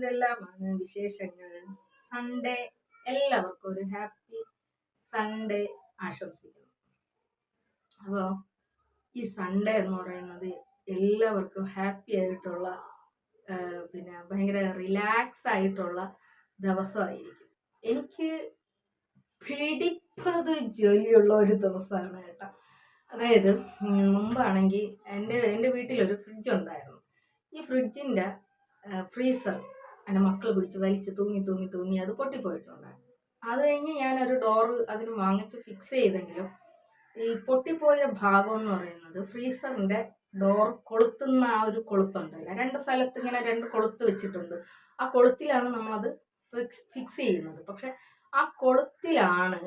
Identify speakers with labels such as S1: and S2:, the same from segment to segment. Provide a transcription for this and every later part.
S1: എന്തെല്ലാമാണ് വിശേഷങ്ങൾ? സൺഡേ എല്ലാവർക്കും ഒരു ഹാപ്പി സൺഡേ ആശംസിക്കുന്നു. അപ്പോൾ ഈ സൺഡേ എന്ന് പറയുന്നത് എല്ലാവർക്കും ഹാപ്പി ആയിട്ടുള്ള പിന്നെ ഭയങ്കര റിലാക്സ് ആയിട്ടുള്ള ദിവസമായിരിക്കും. എനിക്ക് പിടിപ്പത് ജോലിയുള്ള ഒരു ദിവസമാണ് കേട്ടോ. അതായത് മുമ്പാണെങ്കിൽ എന്റെ എന്റെ വീട്ടിലൊരു ഫ്രിഡ്ജ് ഉണ്ടായിരുന്നു. ഈ ഫ്രിഡ്ജിന്റെ ഫ്രീസർ എന്റെ മക്കൾ പിടിച്ച് വലിച്ച് തൂങ്ങി തൂങ്ങി തൂങ്ങി അത് പൊട്ടിപ്പോയിട്ടുണ്ട് അത് കഴിഞ്ഞ് ഞാനൊരു ഡോറ് അതിന് വാങ്ങിച്ച് ഫിക്സ് ചെയ്തെങ്കിലും ഈ പൊട്ടിപ്പോയ ഭാഗം എന്ന് പറയുന്നത് ഫ്രീസറിന്റെ ഡോർ കൊളുത്തുന്ന ആ ഒരു കൊളുത്തുണ്ടല്ലോ? രണ്ട് സ്ഥലത്ത് ഇങ്ങനെ രണ്ട് കൊളുത്ത് വെച്ചിട്ടുണ്ട്. ആ കൊളുത്തിലാണ് നമ്മളത് ഫിക്സ് ഫിക്സ് ചെയ്യുന്നത്. പക്ഷെ ആ കൊളുത്തിലാണ്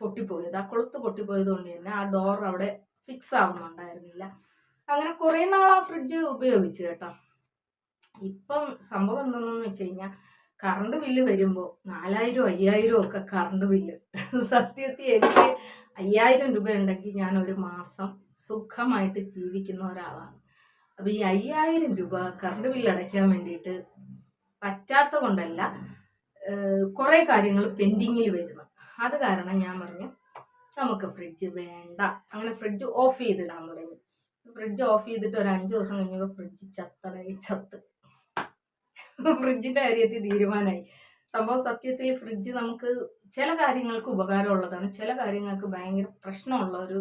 S1: പൊട്ടിപ്പോയത്. ആ കൊളുത്ത് പൊട്ടിപ്പോയത് കൊണ്ട് തന്നെ ആ ഡോർ അവിടെ ഫിക്സ് ആവുന്നുണ്ടായിരുന്നില്ല. അങ്ങനെ കുറേ നാൾ ആ ഫ്രിഡ്ജ് ഉപയോഗിച്ചു കേട്ടോ. ഇപ്പം സംഭവം എന്തെന്ന് വെച്ച് കഴിഞ്ഞാൽ കറണ്ട് ബില്ല് വരുമ്പോൾ നാലായിരം അയ്യായിരം ഒക്കെ കറണ്ട് ബില്ല് സത്യത്തിൽ എനിക്ക് അയ്യായിരം രൂപ ഉണ്ടെങ്കിൽ ഞാൻ ഒരു മാസം സുഖമായിട്ട് ജീവിക്കുന്ന ഒരാളാണ്. അപ്പം ഈ അയ്യായിരം രൂപ കറണ്ട് ബില്ല് അടയ്ക്കാൻ വേണ്ടിയിട്ട് പറ്റാത്ത കൊണ്ടല്ല കുറേ കാര്യങ്ങൾ പെൻഡിങ്ങിൽ വരുന്നു. അത് കാരണം ഞാൻ പറഞ്ഞു നമുക്ക് ഫ്രിഡ്ജ് വേണ്ട. അങ്ങനെ ഫ്രിഡ്ജ് ഓഫ് ചെയ്തിടാൻ തുടങ്ങി. ഫ്രിഡ്ജ് ഓഫ് ചെയ്തിട്ട് ഒരു അഞ്ച് ദിവസം കഴിഞ്ഞപ്പോൾ ഫ്രിഡ്ജ് ചത്തടങ്ങി ചത്ത്. ഫ്രിഡ്ജിന്റെ കാര്യത്തിൽ തീരുമാനമായി സംഭവം സത്യത്തിൽ ഫ്രിഡ്ജ് നമുക്ക് ചില കാര്യങ്ങൾക്ക് ഉപകാരമുള്ളതാണ്. ചില കാര്യങ്ങൾക്ക് ഭയങ്കര പ്രശ്നമുള്ള ഒരു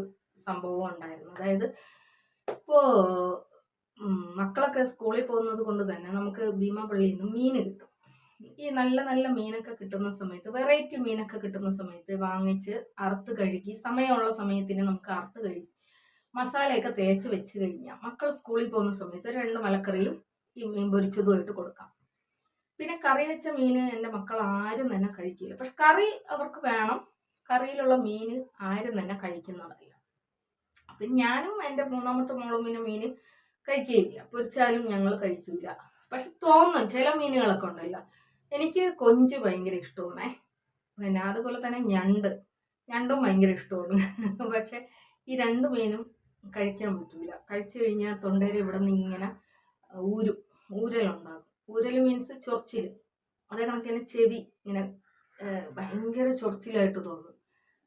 S1: സംഭവം ഉണ്ടായിരുന്നു. അതായത് ഇപ്പോൾ മക്കളൊക്കെ സ്കൂളിൽ പോകുന്നത് കൊണ്ട് തന്നെ നമുക്ക് ഭീമാപള്ളിയിൽ നിന്ന് മീൻ കിട്ടും. ഈ നല്ല നല്ല മീനൊക്കെ കിട്ടുന്ന സമയത്ത് വെറൈറ്റി മീനൊക്കെ കിട്ടുന്ന സമയത്ത് വാങ്ങിച്ച് അറുത്ത് കഴുകി സമയമുള്ള സമയത്തിന് നമുക്ക് അറുത്ത് കഴുകി മസാലയൊക്കെ തേച്ച് വെച്ച് കഴിഞ്ഞാൽ മക്കൾ സ്കൂളിൽ പോകുന്ന സമയത്ത് രണ്ട് മലക്കറിയും ഈ മീൻ പൊരിച്ചതുമായിട്ട് കൊടുക്കാം. പിന്നെ കറി വെച്ച മീൻ എന്റെ മക്കൾ ആരും തന്നെ കഴിക്കില്ല പക്ഷെ കറി അവർക്ക് വേണം. കറിയിലുള്ള മീൻ ആരും തന്നെ കഴിക്കുന്നതല്ല. അപ്പം ഞാനും എന്റെ മൂന്നാമത്തെ മോളും പിന്നെ മീൻ കഴിക്കുകയില്ല. പൊരിച്ചാലും ഞങ്ങൾ കഴിക്കില്ല പക്ഷെ തോന്നും ചില മീനുകളൊക്കെ ഉണ്ടല്ലോ. എനിക്ക് കൊഞ്ച് ഭയങ്കര ഇഷ്ടമാണേ പിന്നെ അതുപോലെ തന്നെ ഞണ്ട്. ഞണ്ടും ഭയങ്കര ഇഷ്ടമാണ്. പക്ഷെ ഈ രണ്ട് മീനും കഴിക്കാൻ പറ്റില്ല കഴിച്ചു കഴിഞ്ഞാൽ തൊണ്ടയിൽ ഇവിടെ നിന്ന് ഇങ്ങനെ ഊരും. ഊരലുണ്ടാകും. ഊരൽ മീൻസ് ചൊറിച്ചിൽ അതേ കണക്കിന് ചെവി ഇങ്ങനെ ഭയങ്കര ചൊറിച്ചിലായിട്ട് തോന്നും.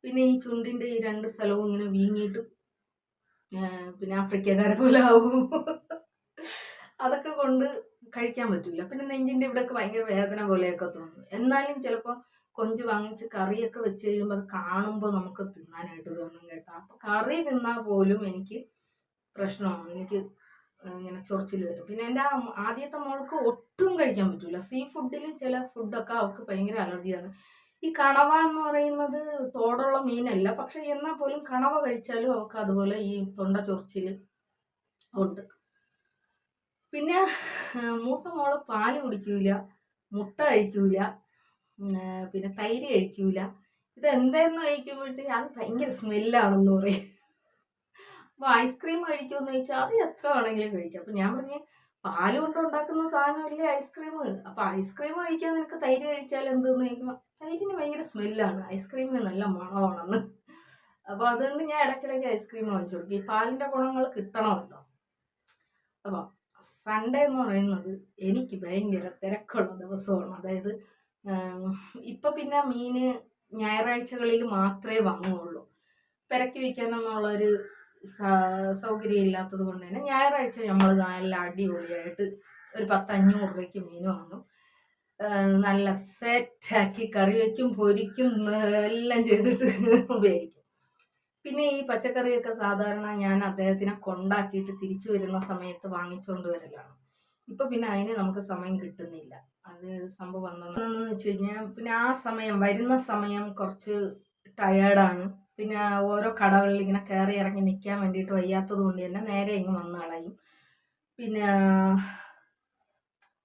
S1: പിന്നെ ഈ ചുണ്ടിന്റെ ഈ രണ്ട് സ്ഥലവും ഇങ്ങനെ വീങ്ങിയിട്ട് പിന്നെ ആഫ്രിക്കക്കാരെ പോലെ ആവും. അതൊക്കെ കൊണ്ട് കഴിക്കാൻ പറ്റൂല. പിന്നെ നെഞ്ചിന്റെ ഇവിടെയൊക്കെ ഭയങ്കര വേദന പോലെയൊക്കെ തോന്നും. എന്നാലും ചിലപ്പോൾ കൊഞ്ച് വാങ്ങിച്ച് കറിയൊക്കെ വെച്ച് കഴിയുമ്പോൾ അത് കാണുമ്പോൾ നമുക്ക് തിന്നാനായിട്ട് തോന്നും കേട്ടോ. അപ്പം കറി തിന്നാൽ പോലും എനിക്ക് പ്രശ്നമാണ്. എനിക്ക് ഇങ്ങനെ ചൊറിച്ചിൽ വരും. പിന്നെ എന്റെ ആദ്യത്തെ മോൾക്ക് ഒട്ടും കഴിക്കാൻ പറ്റില്ല സീ ഫുഡിൽ ചില ഫുഡൊക്കെ അവൾക്ക് ഭയങ്കര അലർജിയാണ്. ഈ കണവ എന്ന് പറയുന്നത് തോടുള്ള മീനല്ല. പക്ഷെ എന്നാൽ പോലും കണവ കഴിച്ചാലും അവൾക്ക് അതുപോലെ ഈ തൊണ്ട ചൊറിച്ചിൽ ഉണ്ട്. പിന്നെ മൂത്ത മോൾ പാൽ കുടിക്കൂല മുട്ട കഴിക്കൂല പിന്നെ തൈര് കഴിക്കൂല. ഇത് എന്തെന്ന് കഴിക്കുമ്പോഴത്തേക്ക് അത് ഭയങ്കര സ്മെല്ലാണെന്ന് പറയും. അപ്പോൾ ഐസ്ക്രീം കഴിക്കുമെന്ന് ചോദിച്ചാൽ അത് എത്ര വേണമെങ്കിലും കഴിക്കാം? അപ്പം ഞാൻ പറഞ്ഞു പാൽ കൊണ്ട് ഉണ്ടാക്കുന്ന സാധനമല്ലേ ഐസ്ക്രീം? അപ്പം ഐസ്ക്രീം കഴിക്കാൻ നിനക്ക് തൈര് കഴിച്ചാൽ എന്തെന്ന് ചോദിക്കുമ്പോൾ തൈരിന് ഭയങ്കര സ്മെല്ലാണ് ഐസ്ക്രീമിന് നല്ല മണമാണെന്ന്. അപ്പോൾ അതുകൊണ്ട് ഞാൻ ഇടയ്ക്കിടയ്ക്ക് ഐസ്ക്രീം വാങ്ങിച്ചു കൊടുക്കും. ഈ പാലിന്റെ ഗുണങ്ങൾ കിട്ടണമല്ലോ. അപ്പോൾ സൺഡേ എന്ന് പറയുന്നത് എനിക്ക് ഭയങ്കര തിരക്കുള്ള ദിവസമാണ്. അതായത് ഇപ്പം പിന്നെ മീൻ ഞായറാഴ്ചകളിൽ മാത്രമേ വാങ്ങുകയുള്ളൂ പെരക്കി വയ്ക്കാനെന്നുള്ളൊരു സൗകര്യം ഇല്ലാത്തത് കൊണ്ട് തന്നെ ഞായറാഴ്ച നമ്മൾ നല്ല അടിപൊളിയായിട്ട് ഒരു പത്തഞ്ഞൂറ് രൂപയ്ക്ക് മീൻ വാങ്ങും. നല്ല സെറ്റാക്കി കറി വയ്ക്കും പൊരിക്കും എല്ലാം ചെയ്തിട്ട് ഉപയോഗിക്കും. പിന്നെ ഈ പച്ചക്കറിയൊക്കെ സാധാരണ ഞാൻ അദ്ദേഹത്തിനെ കൊണ്ടാക്കിയിട്ട് തിരിച്ചു വരുന്ന സമയത്ത് വാങ്ങിച്ചുകൊണ്ട് വരലാണ്. ഇപ്പൊ പിന്നെ അതിന് നമുക്ക് സമയം കിട്ടുന്നില്ല. അത് സംഭവം എന്താണെന്ന് വെച്ച് കഴിഞ്ഞാൽ പിന്നെ ആ സമയം വരുന്ന സമയം കുറച്ച് ടയേർഡാണ് പിന്നെ ഓരോ കടകളിൽ ഇങ്ങനെ കയറി ഇറങ്ങി നിൽക്കാൻ വേണ്ടിയിട്ട് വയ്യാത്തത് കൊണ്ട് തന്നെ നേരെ ഇങ്ങ് വന്ന് കളയും. പിന്നെ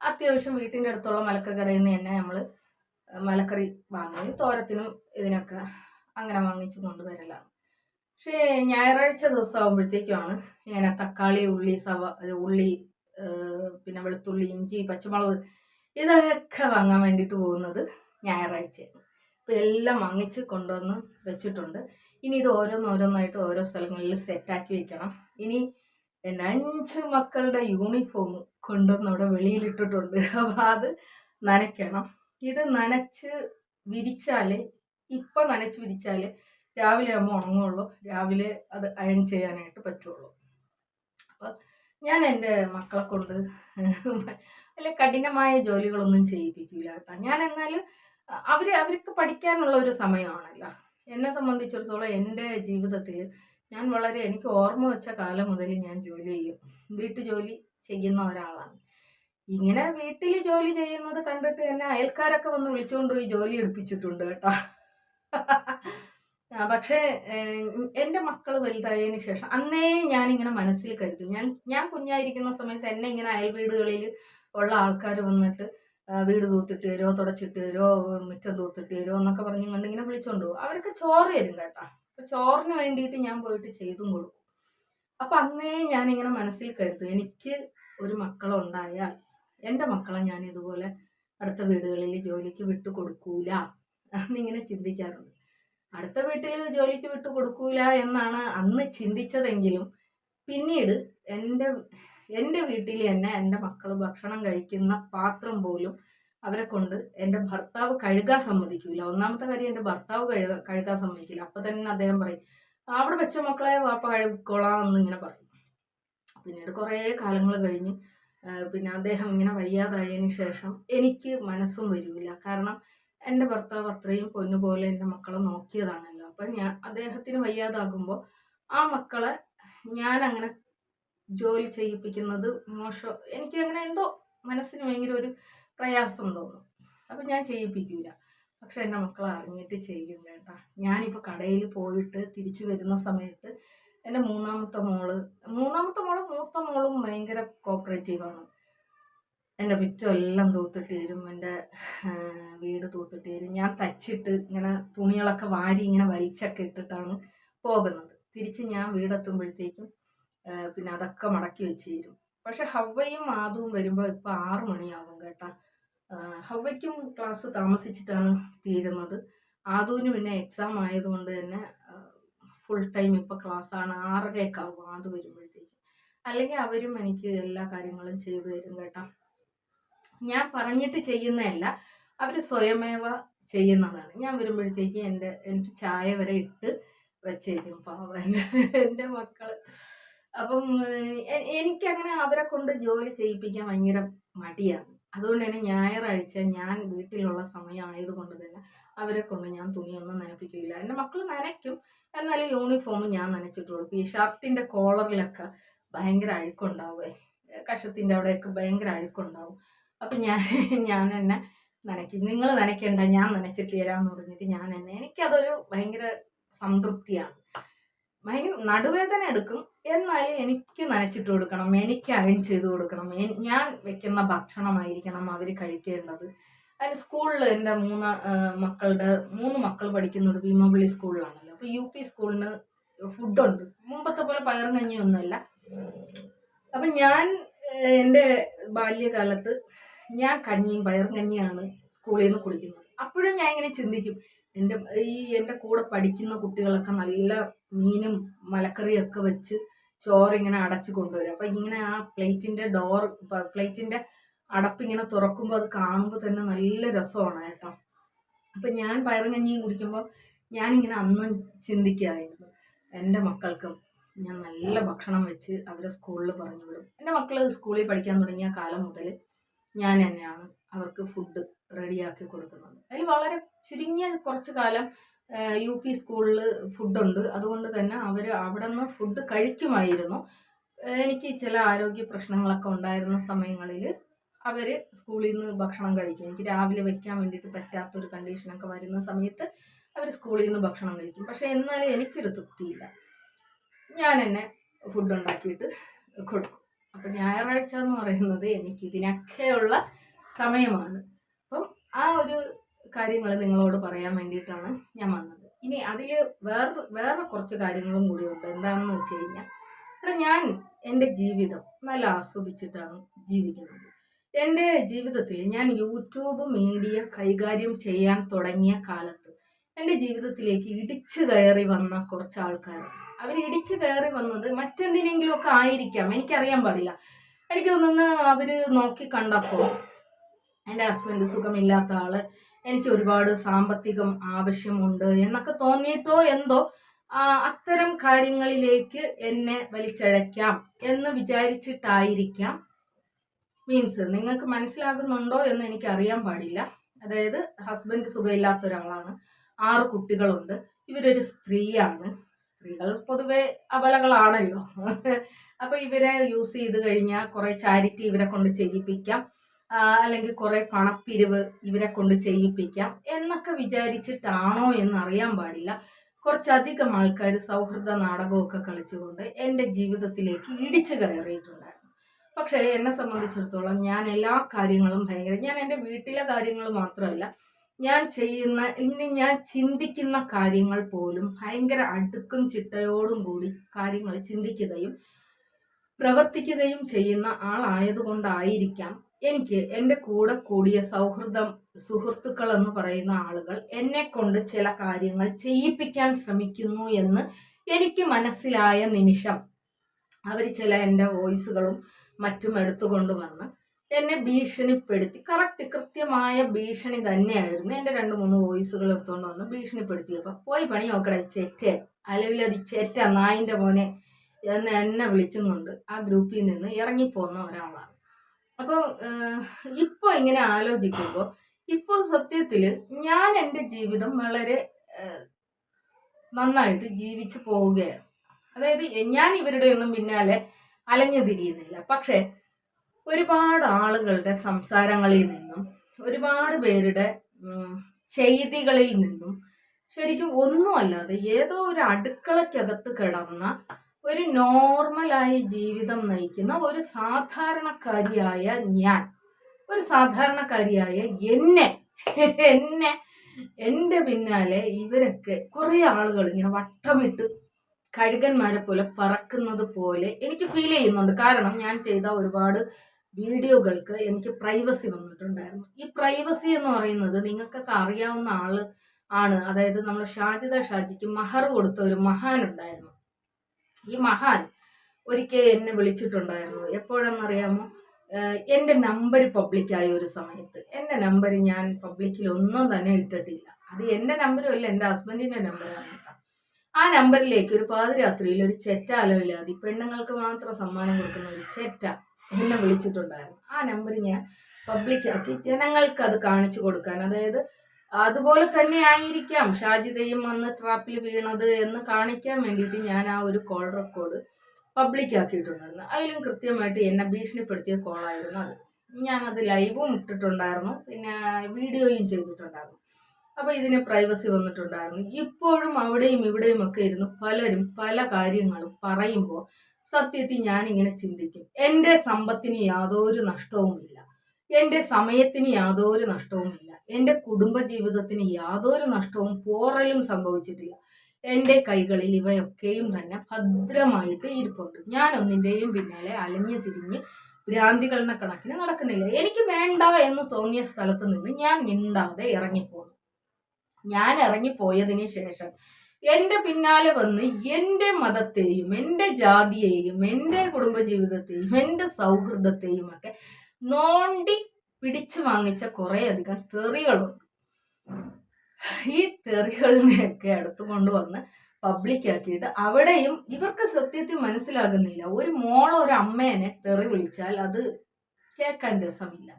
S1: അത്യാവശ്യം വീട്ടിന്റെ അടുത്തുള്ള മലക്കക്കടയിൽ നിന്ന് തന്നെ നമ്മൾ മലക്കറി വാങ്ങി തോരത്തിനും ഇതിനൊക്കെ അങ്ങനെ വാങ്ങിച്ച് കൊണ്ടുവരലാണ്. പക്ഷേ ഞായറാഴ്ച ദിവസം ആകുമ്പോഴത്തേക്കുമാണ് ഇങ്ങനെ തക്കാളി ഉള്ളി സവ ഉള്ളി പിന്നെ വെളുത്തുള്ളി ഇഞ്ചി പച്ചമുളക് ഇതൊക്കെ വാങ്ങാൻ വേണ്ടിയിട്ട് പോകുന്നത് ഞായറാഴ്ചയാണ്. എല്ലാം വാങ്ങിച്ച് കൊണ്ടുവന്ന് വെച്ചിട്ടുണ്ട്. ഇനി ഇത് ഓരോന്നോരോന്നായിട്ട് ഓരോ സ്ഥലങ്ങളിൽ സെറ്റാക്കി വെക്കണം. ഇനി എന്റെ അഞ്ച് മക്കളുടെ യൂണിഫോം കൊണ്ടുവന്ന് അവിടെ വെളിയിലിട്ടിട്ടുണ്ട്. അപ്പോൾ അത് നനയ്ക്കണം. ഇത് നനച്ച് വിരിച്ചാലേ ഇപ്പം നനച്ച് വിരിച്ചാൽ രാവിലെ ആകുമ്പോൾ ഉണങ്ങുള്ളൂ. രാവിലെ അത് അയൺ ചെയ്യാനായിട്ട് പറ്റുള്ളൂ. അപ്പോൾ ഞാൻ എന്റെ മക്കളെ കൊണ്ട് വലിയ കഠിനമായ ജോലികളൊന്നും ചെയ്യിപ്പിക്കില്ല കേട്ടോ. ഞാൻ എന്നാൽ അവർ അവർക്ക് പഠിക്കാനുള്ള ഒരു സമയമാണല്ലോ. എന്നെ സംബന്ധിച്ചിടത്തോളം എന്റെ ജീവിതത്തിൽ ഞാൻ വളരെ എനിക്ക് ഓർമ്മ വെച്ച കാലം മുതൽ ഞാൻ ജോലി ചെയ്യും. വീട്ടു ജോലി ചെയ്യുന്ന ഒരാളാണ്. ഇങ്ങനെ വീട്ടിൽ ജോലി ചെയ്യുന്നത് കണ്ടിട്ട് എന്നെ അയൽക്കാരൊക്കെ വന്ന് വിളിച്ചുകൊണ്ട് പോയി ജോലി എടുപ്പിച്ചിട്ടുണ്ട് കേട്ടോ. പക്ഷേ എന്റെ മക്കൾ വലുതായതിനു ശേഷം അന്നേ ഞാനിങ്ങനെ മനസ്സിൽ കരുതും. ഞാൻ ഞാൻ കുഞ്ഞായിരിക്കുന്ന സമയത്ത് എന്നെ ഇങ്ങനെ അയൽ വീടുകളിൽ ഉള്ള ആൾക്കാർ വന്നിട്ട് വീട് തൂത്തിട്ട് തരുമോ തുടച്ചിട്ട് തരുമോ മുറ്റം തൂത്തിട്ട് തരുമോ എന്നൊക്കെ പറഞ്ഞ് കൊണ്ട് ഇങ്ങനെ വിളിച്ചോണ്ട് പോകും അവർക്ക് ചോറ് തരും കേട്ടോ. അപ്പൊ ചോറിന് വേണ്ടിയിട്ട് ഞാൻ പോയിട്ട് ചെയ്തും കൊടുക്കും. അപ്പൊ അന്നേ ഞാനിങ്ങനെ മനസ്സിൽ കരുതും എനിക്ക് ഒരു മക്കളുണ്ടായാൽ എന്റെ മക്കളെ ഞാൻ ഇതുപോലെ അടുത്ത വീടുകളിൽ ജോലിക്ക് വിട്ടു കൊടുക്കൂല എന്നിങ്ങനെ ചിന്തിക്കാറുണ്ട്. അടുത്ത വീട്ടിൽ ജോലിക്ക് വിട്ടു കൊടുക്കൂല എന്നാണ് അന്ന് ചിന്തിച്ചതെങ്കിലും പിന്നീട് എന്റെ എന്റെ വീട്ടിൽ തന്നെ എന്റെ മക്കൾ ഭക്ഷണം കഴിക്കുന്ന പാത്രം പോലും അവരെ കൊണ്ട് എന്റെ ഭർത്താവ് കഴുകാൻ സമ്മതിക്കില്ല ഒന്നാമത്തെ കാര്യം എന്റെ ഭർത്താവ് കഴുക കഴുകാൻ സമ്മതിക്കില്ല. അപ്പം തന്നെ അദ്ദേഹം പറയും അവിടെ വെച്ച മക്കളെ വാപ്പ കഴുകിക്കോളാം എന്നിങ്ങനെ പറയും. പിന്നീട് കുറേ കാലങ്ങൾ കഴിഞ്ഞ് പിന്നെ അദ്ദേഹം ഇങ്ങനെ വയ്യാതായതിനു ശേഷം എനിക്ക് മനസ്സും വരില്ല കാരണം എന്റെ ഭർത്താവ് അത്രയും പൊന്നുപോലെ എന്റെ മക്കളെ നോക്കിയതാണല്ലോ. അപ്പം ഞാൻ അദ്ദേഹത്തിന് വയ്യാതാകുമ്പോൾ ആ മക്കളെ ഞാൻ അങ്ങനെ ജോലി ചെയ്യിപ്പിക്കുന്നത് മോശം. എനിക്ക് അങ്ങനെ എന്തോ മനസ്സിന് ഭയങ്കര ഒരു പ്രയാസം തോന്നും. അപ്പം ഞാൻ ചെയ്യിപ്പിക്കില്ല പക്ഷെ എന്റെ മക്കൾ അറിഞ്ഞിട്ട് ചെയ്യും വേണ്ട. ഞാനിപ്പോൾ കടയിൽ പോയിട്ട് തിരിച്ചു വരുന്ന സമയത്ത് എന്റെ മൂന്നാമത്തെ മോൾ മൂന്നാമത്തെ മോളും മൂത്ത മോളും ഭയങ്കര കോപ്പറേറ്റീവാണ് എന്റെ മുറ്റം എല്ലാം തൂത്തിട്ട് തരും. എന്റെ വീട് തൂത്തിട്ട് തരും. ഞാൻ തച്ചിട്ട് ഇങ്ങനെ തുണികളൊക്കെ വാരി ഇങ്ങനെ വലിച്ചൊക്കെ ഇട്ടിട്ടാണ് പോകുന്നത്. തിരിച്ച് ഞാൻ വീടെത്തുമ്പോഴത്തേക്കും പിന്നെ അതൊക്കെ മടക്കി വെച്ച് തരും പക്ഷെ ഹവ്വയും മാധുവും വരുമ്പോൾ ഇപ്പോൾ ആറു മണിയാകും കേട്ടാ. ഹവയ്ക്കും ക്ലാസ് താമസിച്ചിട്ടാണ് തീരുന്നത്. ആദുവിന് പിന്നെ എക്സാം ആയതുകൊണ്ട് തന്നെ ഫുൾ ടൈം ഇപ്പോൾ ക്ലാസ്സാണ്. ആറരയൊക്കെ ആവും ആദു വരുമ്പോഴത്തേക്കും. അല്ലെങ്കിൽ അവരും എനിക്ക് എല്ലാ കാര്യങ്ങളും ചെയ്തു തരും കേട്ടാ. ഞാൻ പറഞ്ഞിട്ട് ചെയ്യുന്നതല്ല അവർ സ്വയമേവ ചെയ്യുന്നതാണ്. ഞാൻ വരുമ്പോഴത്തേക്ക് എന്റെ എനിക്ക് ചായ വരെ ഇട്ട് വെച്ചേക്കും പാവ എന്റെ മക്കൾ അപ്പം എനിക്കങ്ങനെ അവരെ കൊണ്ട് ജോലി ചെയ്യിപ്പിക്കാൻ ഭയങ്കര മടിയാണ്. അതുകൊണ്ട് തന്നെ ഞായറാഴ്ച ഞാൻ വീട്ടിലുള്ള സമയം ആയതുകൊണ്ട് തന്നെ അവരെ കൊണ്ട് ഞാൻ തുണിയൊന്നും നനപ്പിക്കില്ല എന്റെ മക്കൾ നനയ്ക്കും. എന്നാലും യൂണിഫോം ഞാൻ നനച്ചിട്ട് കൊടുക്കും. ഈ ഷർട്ടിന്റെ കോളറിലൊക്കെ ഭയങ്കര അഴുക്കുണ്ടാവേ കഷത്തിന്റെ അവിടെയൊക്കെ ഭയങ്കര അഴുക്കുണ്ടാവും. അപ്പം ഞാൻ ഞാൻ എന്നെ നനയ്ക്കും. നിങ്ങൾ നനയ്ക്കണ്ട ഞാൻ നനച്ചിട്ട് തരാമെന്ന് പറഞ്ഞിട്ട് ഞാൻ എന്നെ എനിക്കതൊരു ഭയങ്കര സംതൃപ്തിയാണ്. ഭയങ്കര നടുവേദന എടുക്കും. എന്നാലും എനിക്ക് നനച്ചിട്ട് കൊടുക്കണം. എനിക്ക് അയൺ ചെയ്ത് കൊടുക്കണം. ഞാൻ വെക്കുന്ന ഭക്ഷണമായിരിക്കണം അവർ കഴിക്കേണ്ടത്. അതിന് സ്കൂളിൽ എന്റെ മൂന്ന് മക്കളുടെ മൂന്ന് മക്കൾ പഠിക്കുന്നത് ഭീമപള്ളി സ്കൂളിലാണല്ലോ. അപ്പോൾ യു പി സ്കൂളിന് ഫുഡുണ്ട്. മുമ്പത്തെ പോലെ പയറും കഞ്ഞിയൊന്നുമല്ല. അപ്പം ഞാൻ എന്റെ ബാല്യകാലത്ത് ഞാൻ കഞ്ഞിയും പയറും കഞ്ഞിയാണ് സ്കൂളിൽ നിന്ന് കുളിക്കുന്നത്. അപ്പോഴും ഞാൻ ഇങ്ങനെ ചിന്തിക്കും. എന്റെ ഈ എന്റെ കൂടെ പഠിക്കുന്ന കുട്ടികളൊക്കെ നല്ല മീനും മലക്കറിയൊക്കെ വെച്ച് ചോറ് ചോറിങ്ങനെ അടച്ച് കൊണ്ടുവരും. അപ്പം ഇങ്ങനെ ആ പ്ലേറ്റിന്റെ ഡോർ പ്ലേറ്റിന്റെ അടപ്പിങ്ങനെ തുറക്കുമ്പോൾ അത് കാണുമ്പോൾ തന്നെ നല്ല രസമാണ് കേട്ടോ. അപ്പം ഞാൻ പയറുകഞ്ഞിയും കുടിക്കുമ്പോൾ ഞാനിങ്ങനെ അന്നും ചിന്തിക്കുകയായിരുന്നു എന്റെ മക്കൾക്കും ഞാൻ നല്ല ഭക്ഷണം വെച്ച് അവരെ സ്കൂളിൽ പറഞ്ഞു വിടും. എന്റെ മക്കൾ സ്കൂളിൽ പഠിക്കാൻ തുടങ്ങിയ കാലം മുതൽ ഞാൻ തന്നെയാണ് അവർക്ക് ഫുഡ് റെഡിയാക്കി കൊടുക്കുന്നത്. അതിൽ വളരെ ചുരുങ്ങിയ കുറച്ച് കാലം യു പി സ്കൂളിൽ ഫുഡുണ്ട്. അതുകൊണ്ട് തന്നെ അവർ അവിടെ നിന്ന് ഫുഡ് കഴിക്കുമായിരുന്നു. എനിക്ക് ചില ആരോഗ്യ പ്രശ്നങ്ങളൊക്കെ ഉണ്ടായിരുന്ന സമയങ്ങളിൽ അവർ സ്കൂളിൽ നിന്ന് ഭക്ഷണം കഴിക്കും. എനിക്ക് രാവിലെ വെക്കാൻ വേണ്ടിയിട്ട് പറ്റാത്തൊരു കണ്ടീഷനൊക്കെ വരുന്ന സമയത്ത് അവർ സ്കൂളിൽ നിന്ന് ഭക്ഷണം കഴിക്കും. പക്ഷേ എന്നാലും എനിക്കൊരു തൃപ്തിയില്ല. ഞാൻ എന്നെ ഫുഡ് ഉണ്ടാക്കിയിട്ട് കൊടുക്കും. അപ്പം ഞായറാഴ്ച എന്ന് പറയുന്നത് എനിക്ക് ഇതിനൊക്കെയുള്ള സമയമാണ്. ആ ഒരു കാര്യങ്ങൾ നിങ്ങളോട് പറയാൻ വേണ്ടിയിട്ടാണ് ഞാൻ വന്നത്. ഇനി അതിൽ വേറെ വേറെ കുറച്ച് കാര്യങ്ങളും കൂടി ഉണ്ട്. എന്താണെന്ന് വെച്ച് കഴിഞ്ഞാൽ ഞാൻ എന്റെ ജീവിതം നല്ല ആസ്വദിച്ചിട്ടാണ് ജീവിക്കുന്നത്. എന്റെ ജീവിതത്തിൽ ഞാൻ യൂട്യൂബ് മീഡിയ കൈകാര്യം ചെയ്യാൻ തുടങ്ങിയ കാലത്ത് എന്റെ ജീവിതത്തിലേക്ക് ഇടിച്ചു കയറി വന്ന കുറച്ച് ആൾക്കാർ അവർ ഇടിച്ചു കയറി വന്നത് മറ്റെന്തിനെങ്കിലുമൊക്കെ ആയിരിക്കാം. എനിക്കറിയാൻ പാടില്ല. എനിക്ക് തോന്നുന്നു അവർ നോക്കി കണ്ടപ്പോൾ എന്റെ ഹസ്ബൻഡ് സുഖമില്ലാത്ത ആൾ. എനിക്ക് ഒരുപാട് സാമ്പത്തികം ആവശ്യമുണ്ട് എന്നൊക്കെ തോന്നിയിട്ടോ എന്തോ അത്തരം കാര്യങ്ങളിലേക്ക് എന്നെ വലിച്ചഴയ്ക്കാം എന്ന് വിചാരിച്ചിട്ടായിരിക്കാം. മീൻസ് നിങ്ങൾക്ക് മനസ്സിലാകുന്നുണ്ടോ എന്ന് എനിക്ക് അറിയാൻ പാടില്ല. അതായത് ഹസ്ബൻഡ് സുഖമില്ലാത്ത ഒരാളാണ്. ആറ് കുട്ടികളുണ്ട്. ഇവരൊരു സ്ത്രീയാണ്. സ്ത്രീകൾ പൊതുവെ അബലകളാണല്ലോ അപ്പൊ ഇവരെ യൂസ് ചെയ്ത് കഴിഞ്ഞാൽ കുറെ ചാരിറ്റി ഇവരെ കൊണ്ട് ചെയ്യിപ്പിക്കാം. അല്ലെങ്കിൽ കുറെ പണപ്പിരിവ് ഇവരെ കൊണ്ട് ചെയ്യിപ്പിക്കാം എന്നൊക്കെ വിചാരിച്ചിട്ടാണോ എന്ന് അറിയാൻ പാടില്ല. കുറച്ചധികം ആൾക്കാർ സൗഹൃദ നാടകമൊക്കെ കളിച്ചുകൊണ്ട് എന്റെ ജീവിതത്തിലേക്ക് ഇടിച്ചു കയറിയിട്ടുണ്ടായിരുന്നു. പക്ഷേ എന്നെ സംബന്ധിച്ചിടത്തോളം ഞാൻ എല്ലാ കാര്യങ്ങളും ഭയങ്കര ഞാൻ എന്റെ വീട്ടിലെ കാര്യങ്ങൾ മാത്രമല്ല ഞാൻ ചെയ്യുന്ന ഇനി ഞാൻ ചിന്തിക്കുന്ന കാര്യങ്ങൾ പോലും ഭയങ്കര അടുക്കും ചിട്ടയോടും കൂടി കാര്യങ്ങൾ ചിന്തിക്കുകയും പ്രവർത്തിക്കുകയും ചെയ്യുന്ന ആളായതുകൊണ്ടായിരിക്കാം എനിക്ക് എന്റെ കൂടെ കൂടിയ സൗഹൃദം സുഹൃത്തുക്കൾ എന്ന് പറയുന്ന ആളുകൾ എന്നെ കൊണ്ട് ചില കാര്യങ്ങൾ ചെയ്യിപ്പിക്കാൻ ശ്രമിക്കുന്നു എന്ന് എനിക്ക് മനസ്സിലായ നിമിഷം അവർ ചില എന്റെ വോയിസുകളും മറ്റും എടുത്തുകൊണ്ട് വന്ന് എന്നെ ഭീഷണിപ്പെടുത്തി കറക്റ്റ് കൃത്യമായ ഭീഷണി തന്നെയായിരുന്നു എന്റെ രണ്ട് മൂന്ന് വോയിസുകൾ എടുത്തുകൊണ്ട് വന്ന് ഭീഷണിപ്പെടുത്തിയപ്പോൾ പോയി പണി നോക്കട ചെറ്റേ അലവിലതി ചെറ്റ നായിന്റെ മോനെ എന്ന് എന്നെ വിളിച്ചും കൊണ്ട് ആ ഗ്രൂപ്പിൽ നിന്ന് ഇറങ്ങിപ്പോന്ന ഒരാളാണ്. അപ്പോൾ ഇപ്പോൾ ഇങ്ങനെ ആലോചിക്കുമ്പോൾ ഇപ്പോൾ സത്യത്തിൽ ഞാൻ എന്റെ ജീവിതം വളരെ നന്നായിട്ട് ജീവിച്ചു പോവുകയാണ്. അതായത് ഞാൻ ഇവരുടെ ഒന്നും പിന്നാലെ അലഞ്ഞു തിരിയുന്നില്ല പക്ഷേ ഒരുപാട് ആളുകളുടെ സംസാരങ്ങളിൽ നിന്നും ഒരുപാട് പേരുടെ ചെയ്തികളിൽ നിന്നും ശരിക്കും ഒന്നുമല്ലാതെ ഏതോ ഒരു അടുക്കളയ്ക്കകത്ത് കിടന്ന ഒരു നോർമലായ ജീവിതം നയിക്കുന്ന ഒരു സാധാരണക്കാരിയായ ഞാൻ. ഒരു സാധാരണക്കാരിയായ എന്നെ. എന്നെ എന്റെ പിന്നാലെ ഇവരൊക്കെ കുറേ ആളുകൾ ഇങ്ങനെ വട്ടമിട്ട് കഴുകന്മാരെ പോലെ പറക്കുന്നത് പോലെ എനിക്ക് ഫീൽ ചെയ്യുന്നുണ്ട്. കാരണം ഞാൻ ചെയ്ത ഒരുപാട് വീഡിയോകൾക്ക് എനിക്ക് പ്രൈവസി വന്നിട്ടുണ്ടായിരുന്നു. ഈ പ്രൈവസി എന്ന് പറയുന്നത് നിങ്ങൾക്കൊക്കെ അറിയാവുന്ന ആൾ ആണ്. അതായത് നമ്മൾ ഷാജിദ ഷാജിക്ക് മഹർ കൊടുത്ത ഒരു മഹാൻ ഉണ്ടായിരുന്നു ഈ മഹാൻ ഒരിക്കൽ എന്നെ വിളിച്ചിട്ടുണ്ടായിരുന്നു. എപ്പോഴെന്നറിയാമോ? എന്റെ നമ്പർ പബ്ലിക്കായ ഒരു സമയത്ത്. എന്റെ നമ്പർ ഞാൻ പബ്ലിക്കിൽ ഒന്നും തന്നെ ഇട്ടിട്ടില്ല. അത് എന്റെ നമ്പരും അല്ല എന്റെ ഹസ്ബൻഡിന്റെ നമ്പറാണ് ആ നമ്പറിലേക്ക് ഒരു പാതിരാത്രിയിൽ ഒരു ചെറ്റ അലവില്ലാതെ പെണ്ണുങ്ങൾക്ക് മാത്രം സമ്മാനം കൊടുക്കുന്ന ഒരു ചെറ്റ എന്നെ വിളിച്ചിട്ടുണ്ടായിരുന്നു. ആ നമ്പർ ഞാൻ പബ്ലിക്കാക്കി ജനങ്ങൾക്ക് അത് കാണിച്ചു കൊടുക്കാൻ അതായത് അതുപോലെ തന്നെ ആയിരിക്കാം ഷാജിദയും വന്ന് ട്രാപ്പിൽ വീണത് എന്ന് കാണിക്കാൻ വേണ്ടിയിട്ട് ഞാൻ ആ ഒരു കോൾ റെക്കോർഡ് പബ്ലിക് ആക്കിയിട്ടുണ്ടായിരുന്നു. അതിലും കൃത്യമായിട്ട് എന്നെ ഭീഷണിപ്പെടുത്തിയ കോളായിരുന്നു അത്. ഞാനത് ലൈവും ഇട്ടിട്ടുണ്ടായിരുന്നു. പിന്നെ വീഡിയോയും ചെയ്തിട്ടുണ്ടായിരുന്നു. അപ്പോൾ ഇതിന് പ്രൈവസി വന്നിട്ടുണ്ടായിരുന്നു. ഇപ്പോഴും അവിടെയും ഇവിടെയും ഒക്കെ ഇരുന്ന് പലരും പല കാര്യങ്ങളും പറയുമ്പോൾ സത്യത്തിൽ ഞാനിങ്ങനെ ചിന്തിക്കും. എന്റെ സമ്പത്തിന് യാതൊരു നഷ്ടവുമില്ല. എന്റെ സമയത്തിന് യാതൊരു നഷ്ടവുമില്ല. എന്റെ കുടുംബ ജീവിതത്തിന് യാതൊരു നഷ്ടവും പോറലും സംഭവിച്ചിട്ടില്ല. എന്റെ കൈകളിൽ ഇവയൊക്കെയും തന്നെ ഭദ്രമായിട്ട് ഇരിപ്പുണ്ട്. ഞാൻ ഒന്നിന്റെയും പിന്നാലെ അലഞ്ഞു തിരിഞ്ഞ് ഭ്രാന്തികളുടെ കണക്കിന് നടക്കുന്നില്ല. എനിക്ക് വേണ്ട എന്ന് തോന്നിയ സ്ഥലത്ത് നിന്ന് ഞാൻ മിണ്ടാതെ ഇറങ്ങിപ്പോന്നു. ഞാൻ ഇറങ്ങിപ്പോയതിന് ശേഷം എന്റെ പിന്നാലെ വന്ന് എന്റെ മതത്തെയും എന്റെ ജാതിയെയും എന്റെ കുടുംബജീവിതത്തെയും എന്റെ സൗഹൃദത്തെയും ഒക്കെ നോണ്ടി പിടിച്ചു വാങ്ങിച്ച കുറേയധികം തെറികളുണ്ട്. ഈ തെറികളിനെയൊക്കെ അടുത്ത് കൊണ്ടുവന്ന് പബ്ലിക് ആക്കിയിട്ട് അവിടെയും ഇവർക്ക് സത്യത്തിൽ മനസ്സിലാകുന്നില്ല. ഒരു മോളെ ഒരു അമ്മേനെ തെറി വിളിച്ചാൽ അത് കേൾക്കാൻ രസമില്ല.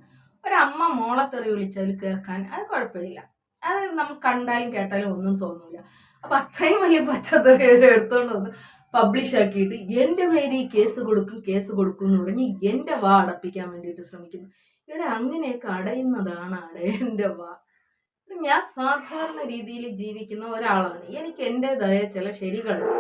S1: ഒരമ്മ മോളെ തെറി വിളിച്ചാൽ കേൾക്കാൻ അത് കുഴപ്പമില്ല. അത് നമുക്ക് കണ്ടാലും കേട്ടാലും ഒന്നും തോന്നൂല. അപ്പൊ അത്രയും വലിയ പച്ചത്തെറി എടുത്തോണ്ട് വന്ന് പബ്ലിഷ് ആക്കിയിട്ട് എന്റെ പേര് ഈ കേസ് കൊടുക്കും കേസ് കൊടുക്കും എന്ന് പറഞ്ഞ് എന്റെ വാ അടപ്പിക്കാൻ വേണ്ടിയിട്ട് ശ്രമിക്കുന്നു. ഇവിടെ അങ്ങനെയൊക്കെ അടയുന്നതാണ് അടയന്റെ വാ. ഞാൻ സാധാരണ രീതിയിൽ ജീവിക്കുന്ന ഒരാളാണ്. എനിക്ക് എന്റെതായ ചില ശരികളും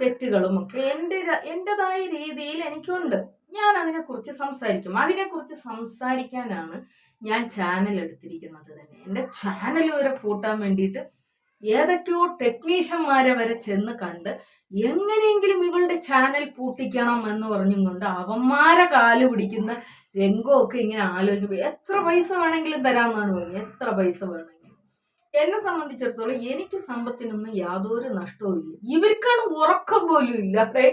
S1: തെറ്റുകളും ഒക്കെ എന്റെ എന്റെതായ രീതിയിൽ എനിക്കുണ്ട്. ഞാൻ അതിനെക്കുറിച്ച് സംസാരിക്കും. അതിനെക്കുറിച്ച് സംസാരിക്കാനാണ് ഞാൻ ചാനൽ എടുത്തിരിക്കുന്നത് തന്നെ. എന്റെ ചാനൽ വരെ കൂട്ടാൻ വേണ്ടിയിട്ട് ഏതൊക്കെയോ ടെക്നീഷ്യന്മാരെ വരെ ചെന്ന് കണ്ട് എങ്ങനെയെങ്കിലും ഇവളുടെ ചാനൽ പൂട്ടിക്കണം എന്ന് പറഞ്ഞും കൊണ്ട് അവന്മാരെ കാൽ പിടിക്കുന്ന രംഗമൊക്കെ ഇങ്ങനെ ആലോചിക്കുമ്പോൾ എത്ര പൈസ വേണമെങ്കിലും തരാമെന്നാണ് പറഞ്ഞത് എത്ര പൈസ വേണമെങ്കിലും. എന്നെ സംബന്ധിച്ചിടത്തോളം എനിക്ക് സമ്പത്തിനൊന്നും യാതൊരു നഷ്ടവും ഇല്ല. ഇവർക്കാണ് ഉറക്കം പോലും ഇല്ലാതെ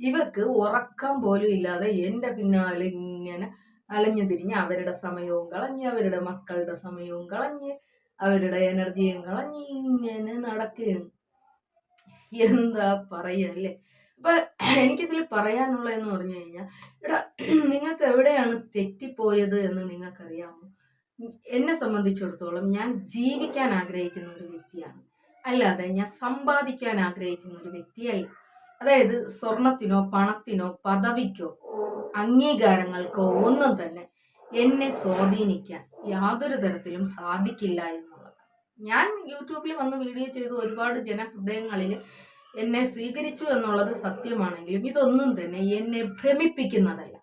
S1: ഇവർക്ക് ഉറക്കം പോലും ഇല്ലാതെ എന്റെ പിന്നാലെ ഇങ്ങനെ അലഞ്ഞു തിരിഞ്ഞ് അവരുടെ സമയവും കളഞ്ഞ് അവരുടെ മക്കളുടെ സമയവും കളഞ്ഞ് അവരുടെ എനർജിയും കളഞ്ഞ് ഇങ്ങനെ നടക്കുകയാണ്. എന്താ പറയുക അല്ലേ? അപ്പൊ എനിക്കിതിൽ പറയാനുള്ളതെന്ന് പറഞ്ഞു കഴിഞ്ഞാൽ എടാ നിങ്ങൾക്ക് എവിടെയാണ് തെറ്റിപ്പോയത് എന്ന് നിങ്ങൾക്കറിയാമോ? എന്നെ സംബന്ധിച്ചിടത്തോളം ഞാൻ ജീവിക്കാൻ ആഗ്രഹിക്കുന്ന ഒരു വ്യക്തിയാണ്. അല്ലാതെ ഞാൻ സമ്പാദിക്കാൻ ആഗ്രഹിക്കുന്ന ഒരു വ്യക്തിയല്ല. അതായത് സ്വർണത്തിനോ പണത്തിനോ പദവിക്കോ അംഗീകാരങ്ങൾക്കോ ഒന്നും തന്നെ എന്നെ സ്വാധീനിക്കാൻ യാതൊരു തരത്തിലും സാധിക്കില്ല എന്നുള്ളതാണ് ഞാൻ യൂട്യൂബിൽ വന്ന് വീഡിയോ ചെയ്ത് ഒരുപാട് ജനഹൃദയങ്ങളിൽ എന്നെ സ്വീകരിച്ചു എന്നുള്ളത് സത്യമാണെങ്കിലും ഇതൊന്നും തന്നെ എന്നെ ഭ്രമിപ്പിക്കുന്നതല്ല.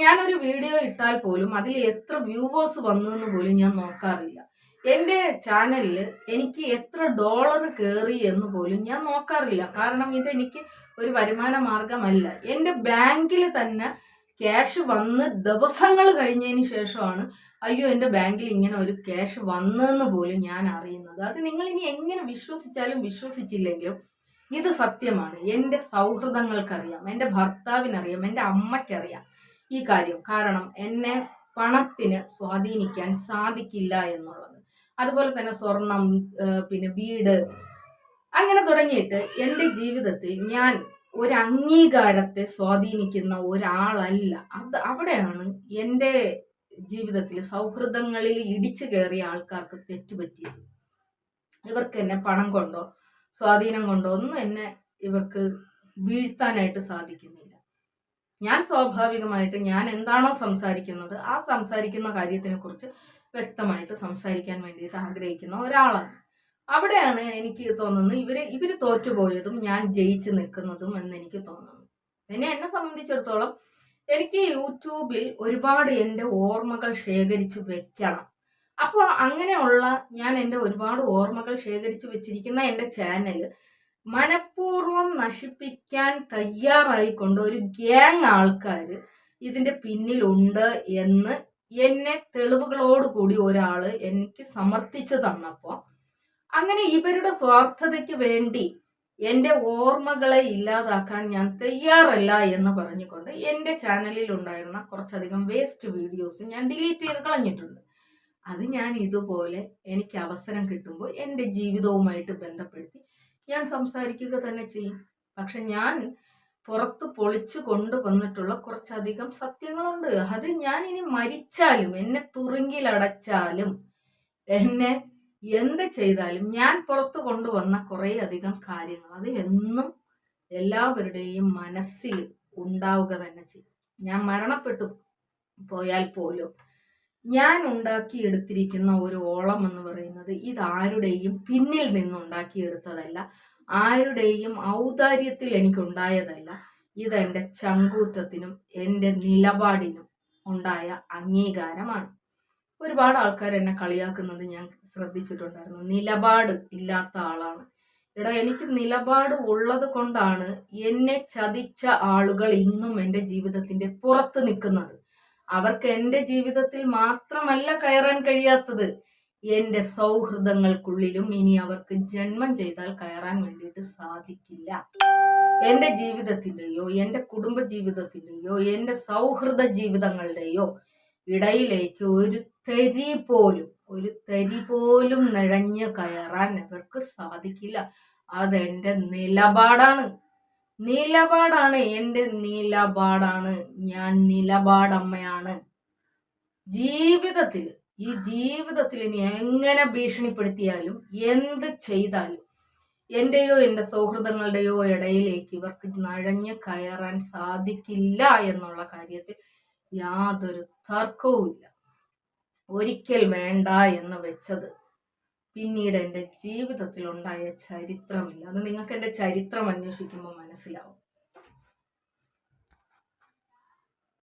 S1: ഞാനൊരു വീഡിയോ ഇട്ടാൽ പോലും അതിൽ എത്ര വ്യൂവേഴ്സ് വന്നു എന്ന് പോലും ഞാൻ നോക്കാറില്ല. എന്റെ ചാനലിൽ എനിക്ക് എത്ര ഡോളർ കയറി എന്ന് പോലും ഞാൻ നോക്കാറില്ല. കാരണം ഇതെനിക്ക് ഒരു വരുമാന മാർഗമല്ല എന്റെ ബാങ്കിൽ തന്നെ ക്യാഷ് വന്ന് ദിവസങ്ങൾ കഴിഞ്ഞതിന് ശേഷമാണ് അയ്യോ എന്റെ ബാങ്കിൽ ഇങ്ങനെ ഒരു ക്യാഷ് വന്നെന്ന് പോലും ഞാൻ അറിയുന്നത്. അത് നിങ്ങൾ ഇനി എങ്ങനെ വിശ്വസിച്ചാലും വിശ്വസിച്ചില്ലെങ്കിലും ഇത് സത്യമാണ്. എന്റെ സൗഹൃദങ്ങൾക്കറിയാം എന്റെ ഭർത്താവിനറിയാം എന്റെ അമ്മയ്ക്കറിയാം ഈ കാര്യം. കാരണം എന്നെ പണത്തിന് സ്വാധീനിക്കാൻ സാധിക്കില്ല എന്നുള്ളത്. അതുപോലെ തന്നെ സ്വർണം പിന്നെ വീട് അങ്ങനെ തുടങ്ങിയിട്ട് എന്റെ ജീവിതത്തിൽ ഞാൻ ഒരു അംഗീകാരത്തെ സ്വാധീനിക്കുന്ന ഒരാളല്ല. അത് അവിടെയാണ് എന്റെ ജീവിതത്തിൽ സൗഹൃദങ്ങളിൽ ഇടിച്ചു കയറിയ ആൾക്കാർക്ക് തെറ്റുപറ്റിയത്. ഇവർക്ക് എന്നെ പണം കൊണ്ടോ സ്വാധീനം കൊണ്ടോ ഒന്നും എന്നെ ഇവർക്ക് വീഴ്ത്താനായിട്ട് സാധിക്കുന്നില്ല. ഞാൻ സ്വാഭാവികമായിട്ട് ഞാൻ എന്താണോ സംസാരിക്കുന്നത് ആ സംസാരിക്കുന്ന കാര്യത്തിനെ കുറിച്ച് വ്യക്തമായിട്ട് സംസാരിക്കാൻ വേണ്ടിയിട്ട് ആഗ്രഹിക്കുന്ന ഒരാളാണ്. അവിടെയാണ് എനിക്ക് തോന്നുന്നത് ഇവർ ഇവർ തോറ്റുപോയതും ഞാൻ ജയിച്ചു നിൽക്കുന്നതും എന്ന് എനിക്ക് തോന്നുന്നു. പിന്നെ എന്നെ സംബന്ധിച്ചിടത്തോളം എനിക്ക് യൂട്യൂബിൽ ഒരുപാട് എന്റെ ഓർമ്മകൾ ശേഖരിച്ചു വെക്കണം. അപ്പോൾ അങ്ങനെയുള്ള ഞാൻ എന്റെ ഒരുപാട് ഓർമ്മകൾ ശേഖരിച്ചു വെച്ചിരിക്കുന്ന എന്റെ ചാനൽ മനഃപൂർവം നശിപ്പിക്കാൻ തയ്യാറായിക്കൊണ്ട് ഒരു ഗ്യാങ് ആൾക്കാർ ഇതിന്റെ പിന്നിലുണ്ട് എന്ന് എന്നെ തെളിവുകളോടുകൂടി ഒരാൾ എനിക്ക് സമർത്ഥിച്ചു തന്നപ്പോൾ അങ്ങനെ ഇവരുടെ സ്വാർത്ഥതയ്ക്ക് വേണ്ടി എന്റെ ഓർമ്മകളെ ഇല്ലാതാക്കാൻ ഞാൻ തയ്യാറല്ല എന്ന് പറഞ്ഞുകൊണ്ട് എന്റെ ചാനലിൽ ഉണ്ടായിരുന്ന കുറച്ചധികം വേസ്റ്റ് വീഡിയോസ് ഞാൻ ഡിലീറ്റ് ചെയ്ത് കളഞ്ഞിട്ടുണ്ട്. അത് ഞാൻ ഇതുപോലെ എനിക്ക് അവസരം കിട്ടുമ്പോൾ എന്റെ ജീവിതവുമായിട്ട് ബന്ധപ്പെടുത്തി ഞാൻ സംസാരിക്കുക തന്നെ ചെയ്യും. പക്ഷെ ഞാൻ പുറത്ത് പൊളിച്ചു കൊണ്ടുവന്നിട്ടുള്ള കുറച്ചധികം സത്യങ്ങളുണ്ട്. അത് ഞാൻ ഇനി മരിച്ചാലും എന്നെ തുറുങ്കിലടച്ചാലും എന്നെ എന്ത് ചെയ്താലും ഞാൻ പുറത്തു കൊണ്ടുവന്ന കുറേ അധികം കാര്യങ്ങൾ അത് എന്നും എല്ലാവരുടെയും മനസ്സിൽ ഉണ്ടാവുക തന്നെ ചെയ്യും. ഞാൻ മരണപ്പെട്ടു പോയാൽ പോലും ഞാൻ ഉണ്ടാക്കിയെടുത്തിരിക്കുന്ന ഒരു ഓളം എന്ന് പറയുന്നത് ഇതാരുടെയും പിന്നിൽ നിന്നുണ്ടാക്കിയെടുത്തതല്ല ആരുടെയും ഔദാര്യത്തിൽ എനിക്കുണ്ടായതല്ല ഇതെന്റെ ചങ്കൂറ്റത്തിനും എന്റെ നിലപാടിനും ഉണ്ടായ അംഗീകാരമാണ്. ഒരുപാട് ആൾക്കാർ എന്നെ കളിയാക്കുന്നത് ഞാൻ ശ്രദ്ധിച്ചിട്ടുണ്ടായിരുന്നു. നിലപാട് ഇല്ലാത്ത ആളാണ്. എടാ എനിക്ക് നിലപാട് ഉള്ളത് കൊണ്ടാണ് എന്നെ ചതിച്ച ആളുകൾ ഇന്നും എന്റെ ജീവിതത്തിന്റെ പുറത്ത് നിൽക്കുന്നത്. അവർക്ക് എന്റെ ജീവിതത്തിൽ മാത്രമല്ല കയറാൻ കഴിയാത്തത്. എന്റെ സൗഹൃദങ്ങൾക്കുള്ളിലും ഇനി അവർക്ക് ജന്മം ചെയ്താൽ കയറാൻ വേണ്ടിയിട്ട് സാധിക്കില്ല. എന്റെ ജീവിതത്തിന്റെയോ എന്റെ കുടുംബ ജീവിതത്തിന്റെയോ എന്റെ സൗഹൃദ ജീവിതങ്ങളുടെയോ ഇടയിലേക്ക് ഒരു തരി പോലും ഒരു തരി പോലും നിഴഞ്ഞു കയറാൻ അവർക്ക് സാധിക്കില്ല. അതെന്റെ നിലപാടാണ്. നിലപാടാണ്. എന്റെ നിലപാടാണ്. ഞാൻ നിലപാടമ്മയാണ്. ജീവിതത്തിൽ ഈ ജീവിതത്തിൽ ഇനി എങ്ങനെ ഭീഷണിപ്പെടുത്തിയാലും എന്ത് ചെയ്താലും എന്റെയോ എന്റെ സൗഹൃദങ്ങളുടെയോ ഇടയിലേക്ക് ഇവർക്ക് നഴഞ്ഞ് കയറാൻ സാധിക്കില്ല എന്നുള്ള കാര്യത്തിൽ യാതൊരു തർക്കവുമില്ല. ഒരിക്കൽ വേണ്ട എന്ന് വെച്ചത് പിന്നീട് എന്റെ ജീവിതത്തിൽ ഉണ്ടായ ചരിത്രമില്ല. അത് നിങ്ങൾക്ക് എന്റെ ചരിത്രം അന്വേഷിക്കുമ്പോൾ മനസ്സിലാവും.